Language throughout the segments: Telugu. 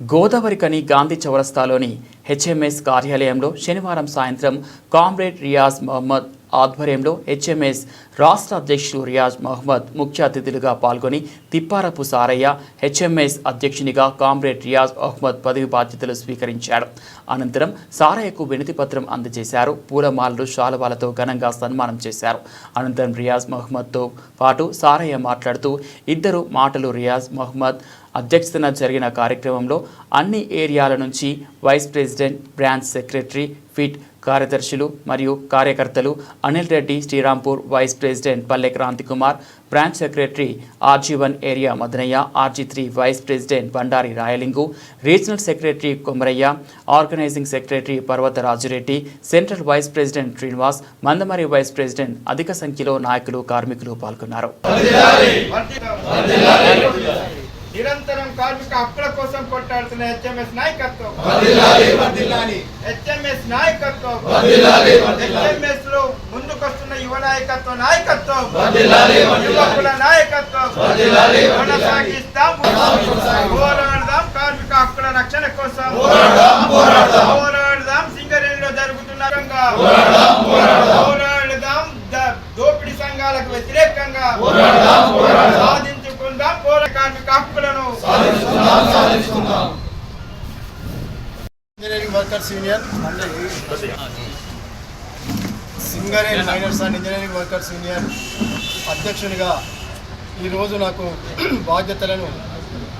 గోదావరికని గాంధీ చౌరస్తాలోని హెచ్ఎంఎస్ కార్యాలయంలో శనివారం సాయంత్రం కామ్రేడ్ రియాజ్ మహమ్మద్ ఆధ్వర్యంలో హెచ్ఎంఎస్ రాష్ట్ర అధ్యక్షులు రియాజ్ మహమ్మద్ ముఖ్య అతిథులుగా పాల్గొని తిప్పారపు సారయ్య హెచ్ఎంఎస్ అధ్యక్షునిగా కామ్రేడ్ రియాజ్ అహ్మద్ పదవి బాధ్యతలు స్వీకరించాడు. అనంతరం సారయ్యకు వినతిపత్రం అందజేశారు. పూలమాలలు శాలువాలతో ఘనంగా సన్మానం చేశారు. అనంతరం రియాజ్ మహమ్మద్తో పాటు సారయ్య మాట్లాడుతూ ఇద్దరు మాటలు రియాజ్ మహమ్మద్ అధ్యక్షతన జరిగిన కార్యక్రమంలో అన్ని ఏరియాల నుంచి vice president branch secretary pit కార్యదర్శులు మరియు కార్యకర్తలు Anil Reddy Srirampur vice president Palle Kranthikumar branch secretary RG one area Madanayya RG three vice president Bandari Rayalingu regional secretary Komaraiah organising secretary Parvatha Rajureddy central vice president Srinivas Mandamarri vice president అధిక సంఖ్యలో నాయకులు కార్మికులు పాల్గొన్నారు. హక్కుల కోసం కొట్టాడుతున్న హెచ్ఎంఎస్ నాయకత్వం. హెచ్ఎంఎస్ నాయకత్వం. హెచ్ఎంఎస్లో ముందుకొస్తున్న యువ నాయకత్వం నాయకత్వం. యువకుల నాయకత్వం. కొనసాగిస్తాం. పోరాడదాం కార్మిక హక్కుల రక్షణ కోసం. పోరాడదాం. సింగరేణిలో జరుగుతున్న రంగా పోరాడదాం. దోపిడీ సంఘాలకు వ్యతిరేకంగా. Engineering workers union Singareni miners and engineering workers union అధ్యక్షునిగా ఈరోజు నాకు బాధ్యతలను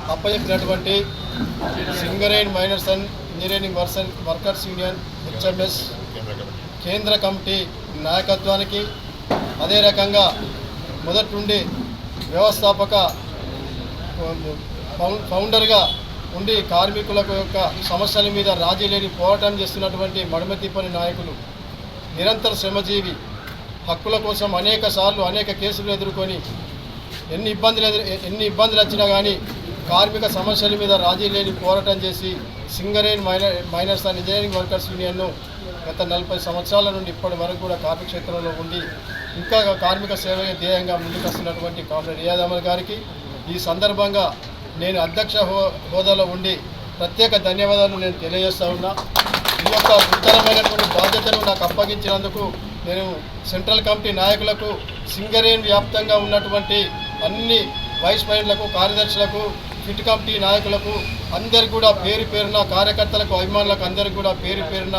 అప్పచెప్పినటువంటి సింగరేన్ మైనర్స్ అండ్ ఇంజనీరింగ్ వర్సన్ వర్కర్స్ యూనియన్ హెచ్ఎంఎస్ కేంద్ర కమిటీ నాయకత్వానికి అదే రకంగా మొదటి నుండి వ్యవస్థాపక ఫౌ- ఫౌండర్గా ఉండి కార్మికులకు యొక్క సమస్యల మీద రాజీ లేని పోరాటం చేస్తున్నటువంటి మడమతిప్పని నాయకులు నిరంతర శ్రమజీవి హక్కుల కోసం అనేక సార్లు అనేక కేసులు ఎదుర్కొని ఎన్ని ఇబ్బందులు ఎదురు ఎన్ని ఇబ్బందులు వచ్చినా కానీ కార్మిక సమస్యల మీద రాజీ లేని పోరాటం చేసి Singareni miner miners and engineering workers యూనియన్ను గత నలభై సంవత్సరాల నుండి ఇప్పటి వరకు కూడా కార్మిక క్షేత్రంలో ఉండి ఇంకా కార్మిక సేవ ధ్యేయంగా ముందుకొస్తున్నటువంటి కామ్రేడ్ రియాజ్ అహ్మద్ గారికి ఈ సందర్భంగా నేను అధ్యక్ష హో హోదాలో ఉండి ప్రత్యేక ధన్యవాదాలు నేను తెలియజేస్తా ఉన్నా. ఈ యొక్క ఉత్తరమైనటువంటి బాధ్యతను నాకు అప్పగించినందుకు నేను సెంట్రల్ కమిటీ నాయకులకు సింగరేన్ వ్యాప్తంగా ఉన్నటువంటి అన్ని వైస్ ప్రెసిడెంట్లకు కార్యదర్శులకు ఫిట్ కమిటీ నాయకులకు అందరికి కూడా పేరు పేరున కార్యకర్తలకు అభిమానులకు అందరికి కూడా పేరు పేరున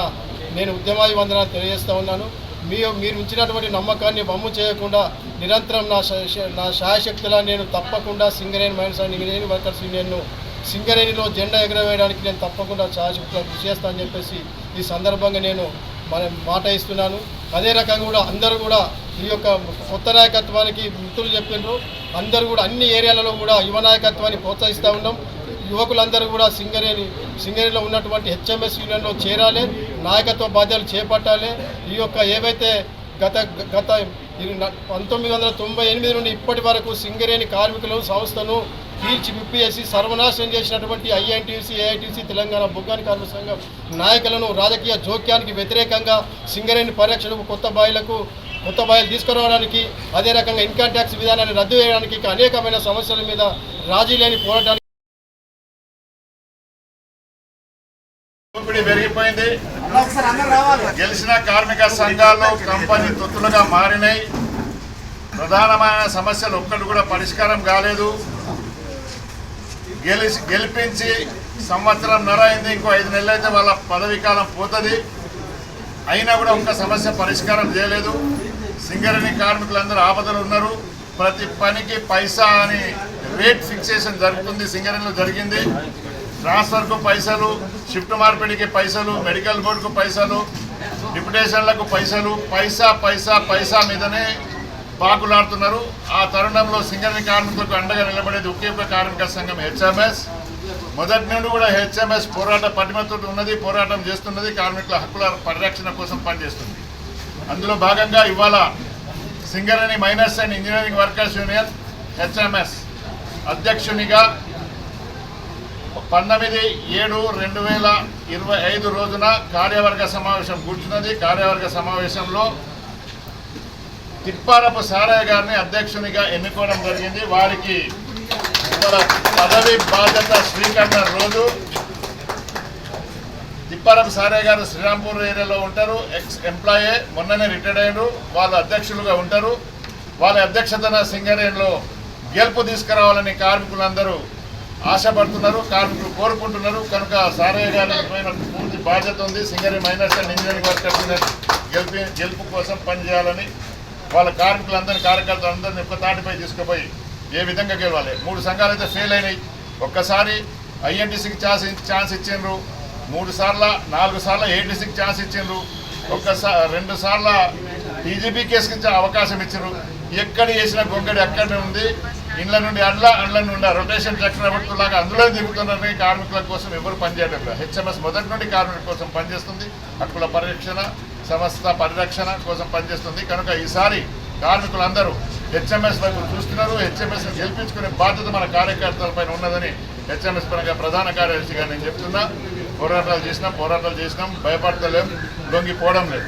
నేను ఉద్యమాభివందనాలు తెలియజేస్తూ ఉన్నాను. మీ మీరు ఉంచినటువంటి నమ్మకాన్ని బమ్ము చేయకుండా నిరంతరం నా శ- నా శాయశక్తిలా నేను తప్పకుండా Singareni mines and engineering workers యూనియన్ను సింగరేణిలో జెండా ఎగరవేయడానికి నేను తప్పకుండా శాయశక్తులా కృషి చేస్తానని చెప్పేసి ఈ సందర్భంగా నేను మన మాట ఇస్తున్నాను. అదే రకంగా కూడా అందరూ కూడా ఈ యొక్క కొత్త నాయకత్వానికి మిత్రులు చెప్పిండ్రు అందరూ కూడా అన్ని ఏరియాలలో కూడా యువ నాయకత్వాన్ని ప్రోత్సహిస్తూ ఉన్నాం. యువకులందరూ కూడా సింగరేణి సింగరేణిలో ఉన్నటువంటి హెచ్ఎంఎస్ యూనియన్లో చేరాలి నాయకత్వ బాధ్యతలు చేపట్టాలి. ఈ యొక్క ఏవైతే గత గత పంతొమ్మిది వందల తొంభై ఎనిమిది నుండి ఇప్పటి వరకు సింగరేణి కార్మికులు సంస్థను పీల్చి విప్పేసి సర్వనాశనం చేసినటువంటి ఐఎన్టీసీ ఏఐటీసీ తెలంగాణ బొగ్గాని కార్మిక సంఘం నాయకులను రాజకీయ జోక్యానికి వ్యతిరేకంగా సింగరేణి పరిరక్షణకు కొత్త బాయిలకు కొత్త బాయిలు తీసుకురావడానికి అదే రకంగా ఇన్కమ్ ట్యాక్స్ విధానాన్ని రద్దు చేయడానికి అనేకమైన సమస్యల మీద రాజీ లేని పోరాటానికి దోపిడీ పెరిగిపోయింది. గెలిచిన కార్మిక సంఘాలు కంపెనీ తొత్తులుగా మారినాయి. ప్రధానమైన సమస్యలు ఒక్కటి కూడా పరిష్కారం కాలేదు. గెలిచి గెలిపించి సంవత్సరం నర అయింది ఇంకో ఐదు నెలలు అయితే వాళ్ళ పదవీ కాలం పోతుంది. అయినా కూడా ఒక్క సమస్య పరిష్కారం చేయలేదు. సింగరేణి కార్మికులందరూ ఆపదలు ఉన్నారు. ప్రతి పనికి పైసా అని రేట్ ఫిక్సేషన్ జరుగుతుంది. సింగరేణిలో జరిగింది. ట్రాన్స్ఫర్కు పైసలు షిఫ్ట్ మార్పిడికి పైసలు మెడికల్ బోర్డుకు పైసలు డిప్యుటేషన్లకు పైసలు పైసా పైసా పైసా మీదనే బాకులాడుతున్నారు. ఆ తరుణంలో సింగరేణి కార్మికులకు అండగా నిలబడేది ఒకే ఒక కార్మిక సంఘం హెచ్ఎంఎస్. మొదటి నుండి కూడా హెచ్ఎంఎస్ పోరాట పటిమతో ఉన్నది పోరాటం చేస్తున్నది కార్మికుల హక్కుల పరిరక్షణ కోసం పనిచేస్తుంది. అందులో భాగంగా ఇవాళ Singareni miners and engineering workers union HMS అధ్యక్షునిగా పంతొమ్మిది ఏడు రెండు వేల ఇరవై ఐదు రోజున కార్యవర్గ సమావేశం కూర్చున్నది. కార్యవర్గ సమావేశంలో తిప్పారపు సారయ్య గారిని అధ్యక్షునిగా ఎన్నుకోవడం జరిగింది. వారికి పదవి బాధ్యత స్వీకరణ రోజు. తిప్పారపు సారయ్య గారు శ్రీరాంపూర్ ఏరియాలో ఉంటారు. ఎక్స్ ఎంప్లాయే మొన్ననే రిటైర్డ్ అయ్యారు వాళ్ళ అధ్యక్షులుగా ఉంటారు. వాళ్ళ అధ్యక్షతన సింగరేణిలో గెలుపు తీసుకురావాలని కార్మికులందరూ ఆశపడుతున్నారు కార్మికులు కోరుకుంటున్నారు. కనుక సారయ్య గారి పూర్తి బాధ్యత ఉంది. Singareni miners and engineering workers గెలిపి గెలుపు కోసం పనిచేయాలని వాళ్ళ కార్మికులందరినీ కార్యకర్తలందరినీ ఒక్క తాటిపై తీసుకుపోయి ఏ విధంగా గెలవాలి? మూడు సంఘాలు అయితే ఫెయిల్ అయినాయి. ఒక్కసారి ఐఎన్టీసీకి ఛాన్స్ ఛాన్స్ ఇచ్చిండ్రు. మూడు సార్ల నాలుగు సార్ల ఏటీసీకి ఛాన్స్ ఇచ్చిండ్రు. ఒక్కసారి రెండు సార్ల టీజీపీ కేసుకి ఇచ్చే అవకాశం ఇచ్చిండ్రు. ఎక్కడ చేసిన గొంగడి అక్కడనే ఉంది. ఇండ్ల నుండి అండ్ల అండ్ల నుండి రొటేషన్ చక్రవర్తులాగా అందులో దిగుతున్నారని కార్మికుల కోసం ఎవరు పనిచేయడం లేదు. హెచ్ఎంఎస్ మొదటి నుండి కార్మికుల కోసం పనిచేస్తుంది. హక్కుల పరిరక్షణ సంస్థ పరిరక్షణ కోసం పనిచేస్తుంది. కనుక ఈసారి కార్మికులందరూ హెచ్ఎంఎస్ వైపు చూస్తున్నారు. హెచ్ఎంఎస్ గెలిపించుకునే బాధ్యత మన కార్యకర్తలపైన ఉన్నదని హెచ్ఎంఎస్ పరంగా ప్రధాన కార్యదర్శిగా నేను చెప్తున్నా. పోరాటాలు చేసినాం పోరాటాలు చేసినాం. భయపడతలేం లొంగిపోవడం లేదు.